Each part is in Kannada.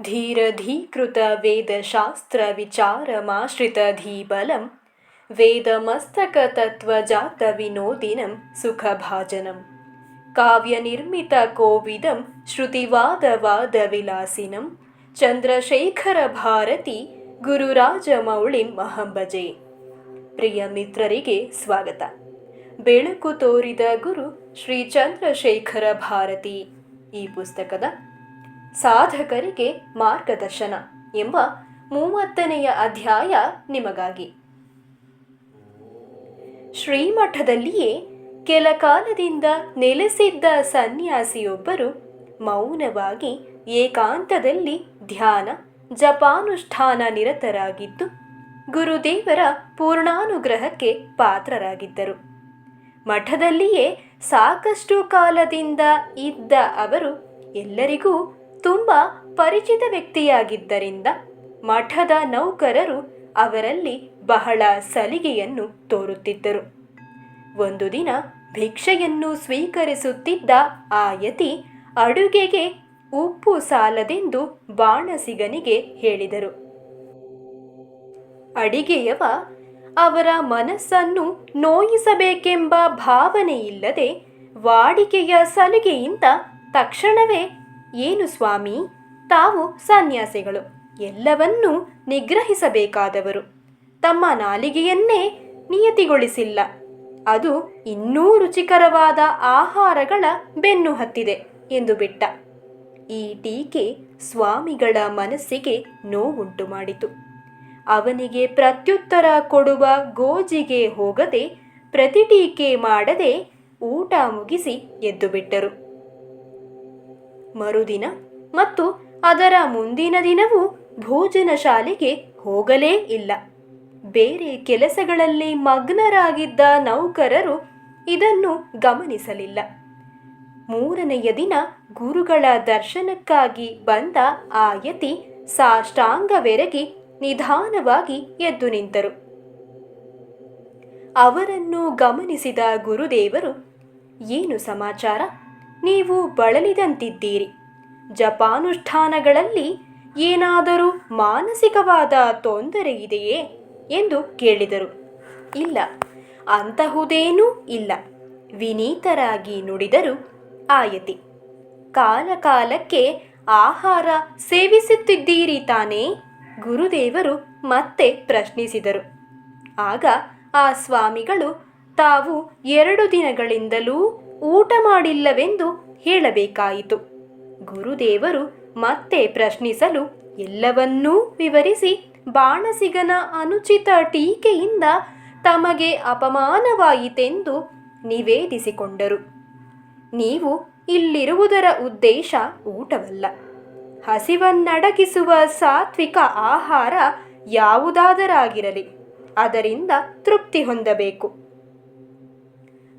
धीरधीकृत वेदशास्त्रविचारमाश्रितधीबलं वेदमस्तकतत्त्वजातविनोदिनं सुखभाजनं काव्यनिर्मितकोविदं श्रुतिवादवादविलासिनं ಚಂದ್ರಶೇಖರಭಾರತಿ ಗುರುರಾಜಮೌಳಿಂ ಅಹಂ ಭಜೆ ಪ್ರಿಯ ಮಿತ್ರರಿಗೆ ಸ್ವಾಗತ ಬೆಳಕು ತೋರಿದ ಗುರು ಶ್ರೀ ಚಂದ್ರಶೇಖರ ಭಾರತಿ ಈ ಪುಸ್ತಕದ ಸಾಧಕರಿಗೆ ಮಾರ್ಗದರ್ಶನ ಎಂಬ ಮೂವತ್ತನೆಯ ಅಧ್ಯಾಯ ನಿಮಗಾಗಿ. ಶ್ರೀಮಠದಲ್ಲಿಯೇ ಕೆಲ ಕಾಲದಿಂದ ನೆಲೆಸಿದ್ದ ಸನ್ಯಾಸಿಯೊಬ್ಬರು ಮೌನವಾಗಿ ಏಕಾಂತದಲ್ಲಿ ಧ್ಯಾನ, ಜಪಾನುಷ್ಠಾನ ನಿರತರಾಗಿದ್ದು ಗುರುದೇವರ ಪೂರ್ಣಾನುಗ್ರಹಕ್ಕೆ ಪಾತ್ರರಾಗಿದ್ದರು. ಮಠದಲ್ಲಿಯೇ ಸಾಕಷ್ಟು ಕಾಲದಿಂದ ಇದ್ದ ಅವರು ಎಲ್ಲರಿಗೂ ತುಂಬ ಪರಿಚಿತ ವ್ಯಕ್ತಿಯಾಗಿದ್ದರಿಂದ ಮಠದ ನೌಕರರು ಅವರಲ್ಲಿ ಬಹಳ ಸಲಿಗೆಯನ್ನು ತೋರುತ್ತಿದ್ದರು. ಒಂದು ದಿನ ಭಿಕ್ಷೆಯನ್ನು ಸ್ವೀಕರಿಸುತ್ತಿದ್ದ ಆ ಯತಿ ಅಡುಗೆಗೆ ಉಪ್ಪು ಸಾಲದೆಂದು ಬಾಣಸಿಗನಿಗೆ ಹೇಳಿದರು. ಅಡಿಗೆಯವ ಅವರ ಮನಸ್ಸನ್ನು ನೋಯಿಸಬೇಕೆಂಬ ಭಾವನೆಯಿಲ್ಲದೆ ವಾಡಿಕೆಯ ಸಲಿಗೆಯಿಂದ ತಕ್ಷಣವೇ ಏನು ಸ್ವಾಮಿ? ತಾವು ಸನ್ಯಾಸಿಗಳು. ಎಲ್ಲವನ್ನೂ ನಿಗ್ರಹಿಸಬೇಕಾದವರು. ತಮ್ಮ ನಾಲಿಗೆಯನ್ನೇ ನಿಯತಿಗೊಳಿಸಿಲ್ಲ. ಅದು ಇನ್ನೂ ರುಚಿಕರವಾದ ಆಹಾರಗಳ ಬೆನ್ನು ಹತ್ತಿದೆ ಎಂದು ಬಿಟ್ಟ. ಈ ಟೀಕೆ ಸ್ವಾಮಿಗಳ ಮನಸ್ಸಿಗೆ ನೋವುಂಟು ಮಾಡಿತು. ಅವನಿಗೆ ಪ್ರತ್ಯುತ್ತರ ಕೊಡುವ ಗೋಜಿಗೆ ಹೋಗದೆ ಪ್ರತಿಟೀಕೆ ಮಾಡದೆ ಊಟ ಮುಗಿಸಿ ಎದ್ದು ಬಿಟ್ಟರು. ಮರುದಿನ ಮತ್ತು ಅದರ ಮುಂದಿನ ದಿನವೂ ಭೋಜನ ಶಾಲೆಗೆ ಹೋಗಲೇ ಇಲ್ಲ. ಬೇರೆ ಕೆಲಸಗಳಲ್ಲಿ ಮಗ್ನರಾಗಿದ್ದ ನೌಕರರು ಇದನ್ನು ಗಮನಿಸಲಿಲ್ಲ. ಮೂರನೆಯ ದಿನ ಗುರುಗಳ ದರ್ಶನಕ್ಕಾಗಿ ಬಂದ ಆ ಯತಿ ಸಾಷ್ಟಾಂಗವೆರಗಿ ನಿಧಾನವಾಗಿ ಎದ್ದು ನಿಂತರು. ಅವರನ್ನು ಗಮನಿಸಿದ ಗುರುದೇವರು, ಏನು ಸಮಾಚಾರ? ನೀವು ಬಳಲಿದಂತಿದ್ದೀರಿ. ಜಪಾನುಷ್ಠಾನಗಳಲ್ಲಿ ಏನಾದರೂ ಮಾನಸಿಕವಾದ ತೊಂದರೆ ಇದೆಯೇ? ಎಂದು ಕೇಳಿದರು. ಇಲ್ಲ, ಅಂತಹುದೇನೂ ಇಲ್ಲ. ವಿನೀತರಾಗಿ ನುಡಿದರು ಆಯತಿ. ಕಾಲಕಾಲಕ್ಕೆ ಆಹಾರ ಸೇವಿಸುತ್ತಿದ್ದೀರಿ ತಾನೇ? ಗುರುದೇವರು ಮತ್ತೆ ಪ್ರಶ್ನಿಸಿದರು. ಆಗ ಆ ಸ್ವಾಮಿಗಳು, ತಾವು ಎರಡು ದಿನಗಳಿಂದಲೂ ಊಟ ಮಾಡಿಲ್ಲವೆಂದು ಹೇಳಬೇಕಾಯಿತು. ಗುರುದೇವರು ಮತ್ತೆ ಪ್ರಶ್ನಿಸಲು ಎಲ್ಲವನ್ನೂ ವಿವರಿಸಿ ಬಾಣಸಿಗನ ಅನುಚಿತ ಟೀಕೆಯಿಂದ ತಮಗೆ ಅಪಮಾನವಾಯಿತೆಂದು ನಿವೇದಿಸಿಕೊಂಡರು. ನೀವು ಇಲ್ಲಿರುವುದರ ಉದ್ದೇಶ ಊಟವಲ್ಲ. ಹಸಿವನ್ನಡಗಿಸುವ ಸಾತ್ವಿಕ ಆಹಾರ ಯಾವುದಾದರಾಗಿರಲಿ, ಅದರಿಂದ ತೃಪ್ತಿ ಹೊಂದಬೇಕು.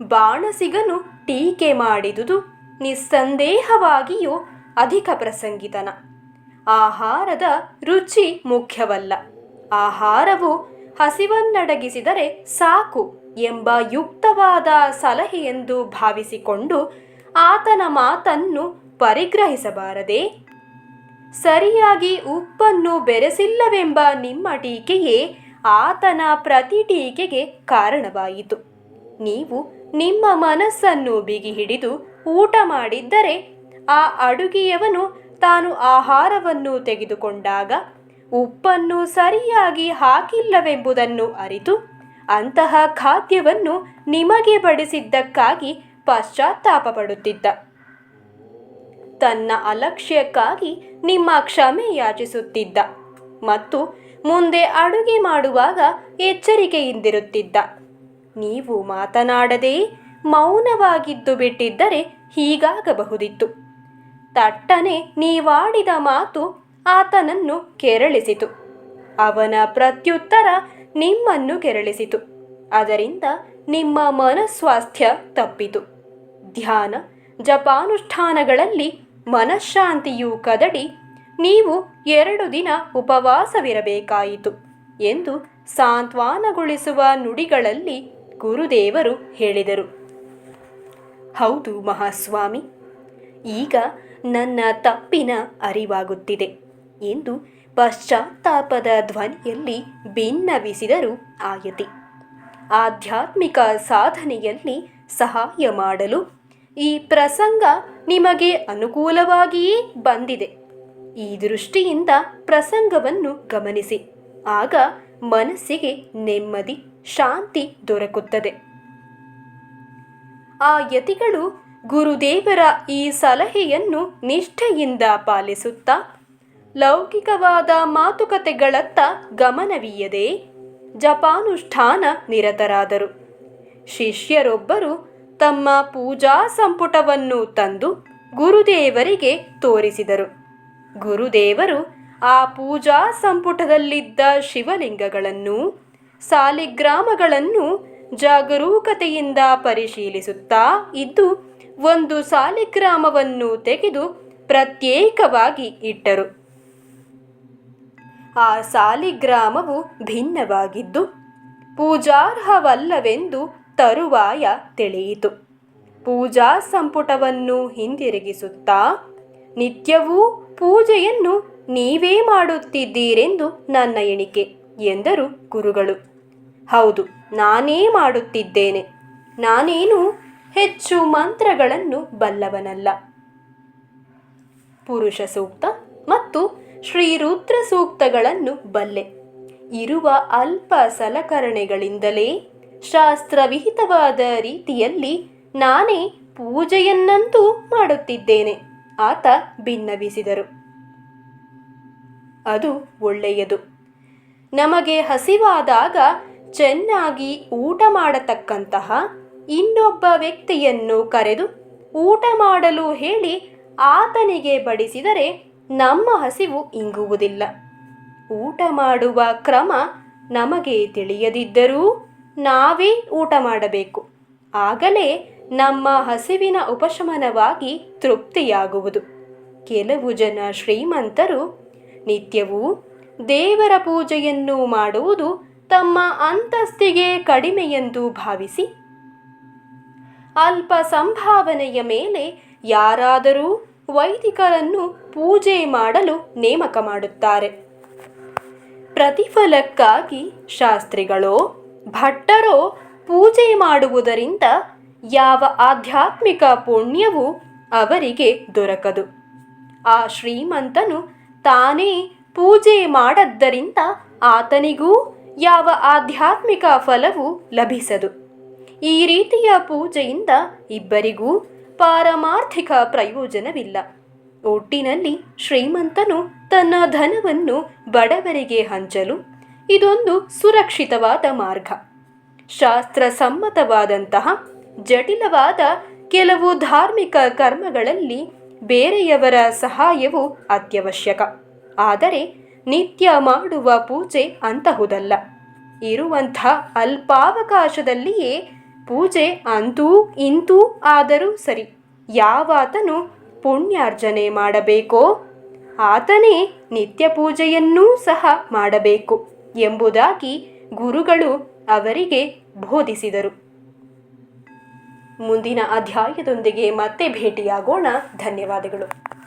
ಬಾಣಸಿಗನು ಟೀಕೆ ಮಾಡಿದುದು ನಿಸ್ಸಂದೇಹವಾಗಿಯೂ ಅಧಿಕ ಪ್ರಸಂಗಿತನ. ಆಹಾರದ ರುಚಿ ಮುಖ್ಯವಲ್ಲ. ಆಹಾರವು ಹಸಿವನ್ನಡಗಿಸಿದರೆ ಸಾಕು ಎಂಬ ಯುಕ್ತವಾದ ಸಲಹೆಯೆಂದು ಭಾವಿಸಿಕೊಂಡು ಆತನ ಮಾತನ್ನು ಪರಿಗ್ರಹಿಸಬಾರದೆ? ಸರಿಯಾಗಿ ಉಪ್ಪನ್ನು ಬೆರೆಸಿಲ್ಲವೆಂಬ ನಿಮ್ಮ ಟೀಕೆಯೇ ಆತನ ಪ್ರತಿ ಟೀಕೆಗೆ ಕಾರಣವಾಯಿತು. ನೀವು ನಿಮ್ಮ ಮನಸ್ಸನ್ನು ಬಿಗಿ ಹಿಡಿದು ಊಟ ಮಾಡಿದ್ದರೆ ಆ ಅಡುಗೆಯವನು ತಾನು ಆಹಾರವನ್ನು ತೆಗೆದುಕೊಂಡಾಗ ಉಪ್ಪನ್ನು ಸರಿಯಾಗಿ ಹಾಕಿಲ್ಲವೆಂಬುದನ್ನು ಅರಿತು ಅಂತಹ ಖಾದ್ಯವನ್ನು ನಿಮಗೆ ಬಡಿಸಿದ್ದಕ್ಕಾಗಿ ಪಶ್ಚಾತ್ತಾಪ ಪಡುತ್ತಿದ್ದ ತನ್ನ ಅಲಕ್ಷ್ಯಕ್ಕಾಗಿ ನಿಮ್ಮ ಕ್ಷಮೆ ಯಾಚಿಸುತ್ತಿದ್ದ ಮತ್ತು ಮುಂದೆ ಅಡುಗೆ ಮಾಡುವಾಗ ಎಚ್ಚರಿಕೆಯಿಂದಿರುತ್ತಿದ್ದ. ನೀವು ಮಾತನಾಡದೆ ಮೌನವಾಗಿದ್ದು ಬಿಟ್ಟಿದ್ದರೆ ಹೀಗಾಗಬಹುದಿತ್ತು. ತಟ್ಟನೆ ನೀವಾಡಿದ ಮಾತು ಆತನನ್ನು ಕೆರಳಿಸಿತು. ಅವನ ಪ್ರತ್ಯುತ್ತರ ನಿಮ್ಮನ್ನು ಕೆರಳಿಸಿತು. ಅದರಿಂದ ನಿಮ್ಮ ಮನಸ್ವಾಸ್ಥ್ಯ ತಪ್ಪಿತು. ಧ್ಯಾನ, ಜಪಾನುಷ್ಠಾನಗಳಲ್ಲಿ ಮನಃಶಾಂತಿಯು ಕದಡಿ ನೀವು ಎರಡು ದಿನ ಉಪವಾಸವಿರಬೇಕಾಯಿತು ಎಂದು ಸಾಂತ್ವನಗೊಳಿಸುವ ನುಡಿಗಳಲ್ಲಿ ಗುರುದೇವರು ಹೇಳಿದರು. ಹೌದು ಮಹಾಸ್ವಾಮಿ, ಈಗ ನನ್ನ ತಪ್ಪಿನ ಅರಿವಾಗುತ್ತಿದೆ ಎಂದು ಪಶ್ಚಾತ್ತಾಪದ ಧ್ವನಿಯಲ್ಲಿ ಭಿನ್ನವಿಸಿದರು ಆಯತಿ. ಆಧ್ಯಾತ್ಮಿಕ ಸಾಧನೆಯಲ್ಲಿ ಸಹಾಯ ಮಾಡಲು ಈ ಪ್ರಸಂಗ ನಿಮಗೆ ಅನುಕೂಲವಾಗಿಯೇ ಬಂದಿದೆ. ಈ ದೃಷ್ಟಿಯಿಂದ ಪ್ರಸಂಗವನ್ನು ಗಮನಿಸಿ, ಆಗ ಮನಸ್ಸಿಗೆ ನೆಮ್ಮದಿ ಶಾಂತಿ ದೊರಕುತ್ತದೆ. ಆ ಯತಿಗಳು ಗುರುದೇವರ ಈ ಸಲಹೆಯನ್ನು ನಿಷ್ಠೆಯಿಂದ ಪಾಲಿಸುತ್ತಾ ಲೌಕಿಕವಾದ ಮಾತುಕತೆಗಳತ್ತ ಗಮನವೀಯದೆ ಜಪಾನುಷ್ಠಾನ ನಿರತರಾದರು. ಶಿಷ್ಯರೊಬ್ಬರು ತಮ್ಮ ಪೂಜಾ ಸಂಪುಟವನ್ನು ತಂದು ಗುರುದೇವರಿಗೆ ತೋರಿಸಿದರು. ಗುರುದೇವರು ಆ ಪೂಜಾ ಸಂಪುಟದಲ್ಲಿದ್ದ ಶಿವಲಿಂಗಗಳನ್ನು ಸಾಲಿಗ್ರಾಮಗಳನ್ನು ಜಾಗರೂಕತೆಯಿಂದ ಪರಿಶೀಲಿಸುತ್ತಾ ಇದ್ದು ಒಂದು ಸಾಲಿಗ್ರಾಮವನ್ನು ತೆಗೆದು ಪ್ರತ್ಯೇಕವಾಗಿ ಇಟ್ಟರು. ಆ ಸಾಲಿಗ್ರಾಮವು ಭಿನ್ನವಾಗಿದ್ದು ಪೂಜಾರ್ಹವಲ್ಲವೆಂದು ತರುವಾಯ ತಿಳಿಯಿತು. ಪೂಜಾ ಸಂಪುಟವನ್ನು ಹಿಂದಿರುಗಿಸುತ್ತಾ, ನಿತ್ಯವೂ ಪೂಜೆಯನ್ನು ನೀವೇ ಮಾಡುತ್ತಿದ್ದೀರೆಂದು ನನ್ನ ಎಣಿಕೆ. ಎಂದರು ಗುರುಗಳು. ಹೌದು, ನಾನೇ ಮಾಡುತ್ತಿದ್ದೇನೆ. ನಾನೇನು ಹೆಚ್ಚು ಮಂತ್ರಗಳನ್ನು ಬಲ್ಲವನಲ್ಲ. ಪುರುಷ ಸೂಕ್ತ ಮತ್ತು ಶ್ರೀರುದ್ರ ಸೂಕ್ತಗಳನ್ನು ಬಲ್ಲೆ. ಇರುವ ಅಲ್ಪ ಸಲಕರಣೆಗಳಿಂದಲೇ ಶಾಸ್ತ್ರವಿಹಿತವಾದ ರೀತಿಯಲ್ಲಿ ನಾನೇ ಪೂಜೆಯನ್ನಂತೂ ಮಾಡುತ್ತಿದ್ದೇನೆ, ಆತ ಭಿನ್ನವಿಸಿದರು ಅದು ಒಳ್ಳೆಯದು. ನಮಗೆ ಹಸಿವಾದಾಗ ಚೆನ್ನಾಗಿ ಊಟ ಮಾಡತಕ್ಕಂತಹ ಇನ್ನೊಬ್ಬ ವ್ಯಕ್ತಿಯನ್ನು ಕರೆದು ಊಟ ಮಾಡಲು ಹೇಳಿ ಆತನಿಗೆ ಬಡಿಸಿದರೆ ನಮ್ಮ ಹಸಿವು ಇಂಗುವುದಿಲ್ಲ. ಊಟ ಮಾಡುವ ಕ್ರಮ ನಮಗೆ ತಿಳಿಯದಿದ್ದರೂ ನಾವೇ ಊಟ ಮಾಡಬೇಕು. ಆಗಲೇ ನಮ್ಮ ಹಸಿವಿನ ಉಪಶಮನವಾಗಿ ತೃಪ್ತಿಯಾಗುವುದು. ಕೆಲವು ಜನ ಶ್ರೀಮಂತರು ನಿತ್ಯವೂ ದೇವರ ಪೂಜೆಯನ್ನು ಮಾಡುವುದು ತಮ್ಮ ಅಂತಸ್ತಿಗೆ ಕಡಿಮೆಯೆಂದು ಭಾವಿಸಿ. ಅಲ್ಪ ಸಂಭಾವನೆಯ ಮೇಲೆ ಯಾರಾದರೂ ವೈದಿಕರನ್ನು ಪೂಜೆ ಮಾಡಲು ನೇಮಕ ಮಾಡುತ್ತಾರೆ. ಪ್ರತಿಫಲಕ್ಕಾಗಿ ಶಾಸ್ತ್ರಿಗಳೋ, ಭಟ್ಟರೋ ಪೂಜೆ ಮಾಡುವುದರಿಂದ ಯಾವ ಆಧ್ಯಾತ್ಮಿಕ ಪುಣ್ಯವೂ ಅವರಿಗೆ ದೊರಕದು. ಆ ಶ್ರೀಮಂತನು ತಾನೇ ಪೂಜೆ ಮಾಡದ್ದರಿಂದ ಆತನಿಗೂ ಯಾವ ಆಧ್ಯಾತ್ಮಿಕ ಫಲವೂ ಲಭಿಸದು. ಈ ರೀತಿಯ ಪೂಜೆಯಿಂದ ಇಬ್ಬರಿಗೂ ಪಾರಮಾರ್ಥಿಕ ಪ್ರಯೋಜನವಿಲ್ಲ. ಒಟ್ಟಿನಲ್ಲಿ ಶ್ರೀಮಂತನು ತನ್ನ ಧನವನ್ನು ಬಡವರಿಗೆ ಹಂಚಲು ಇದೊಂದು ಸುರಕ್ಷಿತವಾದ ಮಾರ್ಗ. ಶಾಸ್ತ್ರಸಮ್ಮತವಾದಂತಹ ಜಟಿಲವಾದ ಕೆಲವು ಧಾರ್ಮಿಕ ಕರ್ಮಗಳಲ್ಲಿ ಬೇರೆಯವರ ಸಹಾಯವು ಅತ್ಯವಶ್ಯಕ. ಆದರೆ ನಿತ್ಯ ಮಾಡುವ ಪೂಜೆ ಅಂತಹುದಲ್ಲ. ಇರುವಂಥ ಅಲ್ಪಾವಕಾಶದಲ್ಲಿಯೇ ಪೂಜೆ ಅಂತೂ ಇಂತೂ ಆದರೂ ಸರಿ, ಯಾವಾತನು ಪುಣ್ಯಾರ್ಜನೆ ಮಾಡಬೇಕೋ, ಆತನೇ ನಿತ್ಯ ಪೂಜೆಯನ್ನೂ ಸಹ ಮಾಡಬೇಕು ಎಂಬುದಾಗಿ ಗುರುಗಳು ಅವರಿಗೆ ಬೋಧಿಸಿದರು. ಮುಂದಿನ ಅಧ್ಯಾಯದೊಂದಿಗೆ ಮತ್ತೆ ಭೇಟಿಯಾಗೋಣ. ಧನ್ಯವಾದಗಳು.